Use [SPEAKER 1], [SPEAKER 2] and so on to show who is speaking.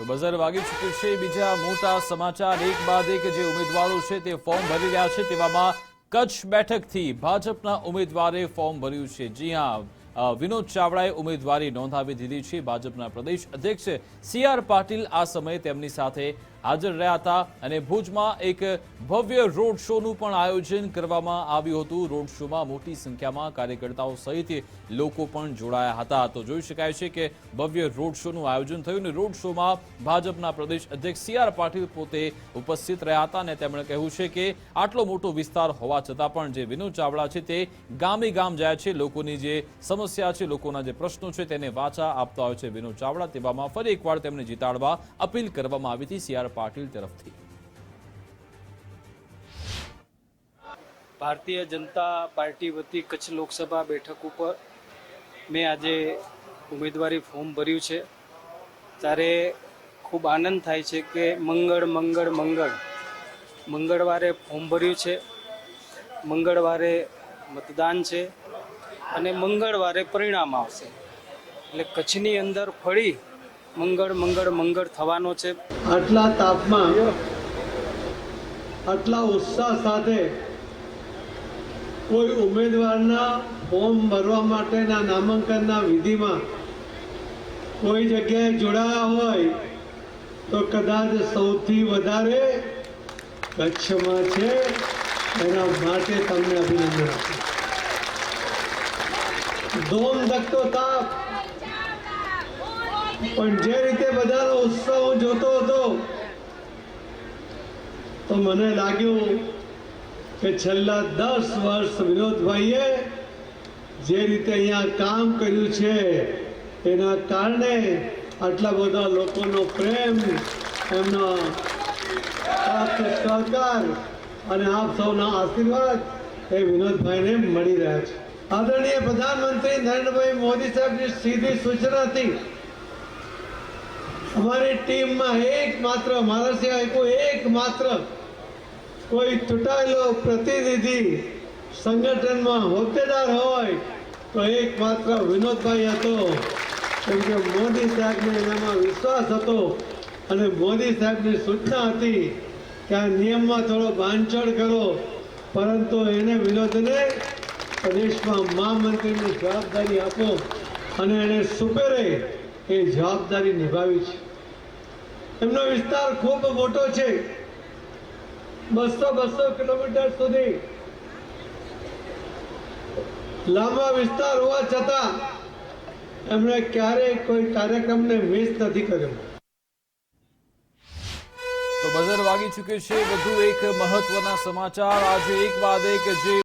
[SPEAKER 1] તો બઝર વાગી ચૂક્યું છે. બીજા મોટા સમાચાર, એક બાદ એક જે ઉમેદવારો છે તે ફોર્મ ભરી રહ્યા છે તેવામાં કચ્છ બેઠકથી ભાજપના ઉમેદવારે ફોર્મ ભર્યું છે. જી હા વિનોદ ચાવડાએ ઉમેદવારી નોંધાવી દીધી છે. ભાજપના પ્રદેશ અધ્યક્ષ સી પાટીલ આ સમયે તેમની સાથે હાજર રહ્યા હતા અને ભુજમાં એક ભવ્ય રોડ શોનું પણ આયોજન કરવામાં આવ્યું હતું. રોડ શોમાં મોટી સંખ્યામાં કાર્યકર્તાઓ સહિત લોકો પણ જોડાયા હતા. તો જોઈ શકાય છે કે ભવ્ય રોડ શોનું આયોજન થયું અને રોડ શોમાં ભાજપના પ્રદેશ અધ્યક્ષ સી પાટીલ પોતે ઉપસ્થિત રહ્યા હતા અને તેમણે કહ્યું છે કે આટલો મોટો વિસ્તાર હોવા છતાં પણ જે વિનોદ ચાવડા છે તે ગામે ગામ જાય છે. લોકોની જે સમસ્યા છે, લોકોના જે પ્રશ્નો છે તેને વાચા આપતા હોય છે વિનોદ ચાવડા. તેવામાં ફરી એકવાર તેમને જીતાડવા અપીલ કરવામાં આવી હતી. સી પાટીલ તરફથી.
[SPEAKER 2] ભારતીય જનતા પાર્ટી વતી કચ્છ લોકસભા બેઠક ઉપર મેં આજે ઉમેદવારી ફોર્મ ભર્યું છે. ત્યારે ખૂબ આનંદ થાય છે કે મંગળ મંગળ મંગળ. મંગળવારે ફોર્મ ભર્યું છે. મંગળવારે મતદાન છે અને મંગળવારે પરિણામ આવશે. એટલે કચ્છની અંદર ફરી મંગળ મંગળ મંગળ થવાનો છે.
[SPEAKER 3] આટલા તાપમાં, આટલા ઉત્સાહ સાથે કોઈ ઉમેદવારના ફોર્મ ભરવા માટેના નામાંકનના વિધિમાં કોઈ જગ્યાએ જોડાયા હોય તો કદાચ સૌથી વધારે કચ્છમાં છે. એના માટે તમને અભિનંદન આપું. ધોમ ધકતો તાપ. પણ જે રીતે બધાનો ઉત્સવ જોતો હતો, તો મને લાગ્યું કે છેલ્લા દસ વર્ષ વિનોદભાઈએ જે રીતે અહીંયા કામ કર્યું છે, એના કારણે આટલા બધા લોકોનો પ્રેમ, એમનો સહકાર અને આપ સૌના આશીર્વાદ એ વિનોદભાઈને મળી રહ્યા છે. આદરણીય પ્રધાનમંત્રી નરેન્દ્રભાઈ મોદી સાહેબની સીધી સૂચનાથી અમારી ટીમમાં એક માત્ર મારા સિવાય કોઈ એક માત્ર કોઈ ચૂંટાયેલો પ્રતિનિધિ સંગઠનમાં હોદ્દેદાર હોય તો એક માત્ર વિનોદભાઈ હતો. કેમ કે મોદી સાહેબને એનામાં વિશ્વાસ હતો અને મોદી સાહેબની સૂચના હતી કે આ નિયમમાં થોડો બાંધછોડ કરો, પરંતુ એને વિનોદને પ્રદેશમાં મહામંત્રીની જવાબદારી આપો અને એણે સુપેરે એ જવાબદારી નિભાવી છે. એમનો વિસ્તાર ખૂબ મોટો છે. બસો બસો કિલોમીટર સુધી. લાંબા વિસ્તાર હોવા છતાં એમણે ક્યારેય કોઈ કાર્યક્રમને મિસ નથી કર્યો.
[SPEAKER 1] તો બઝર વાગી ચૂક્યું છે. વધુ એક મહત્વના સમાચાર. આજે એક બાદ એક જે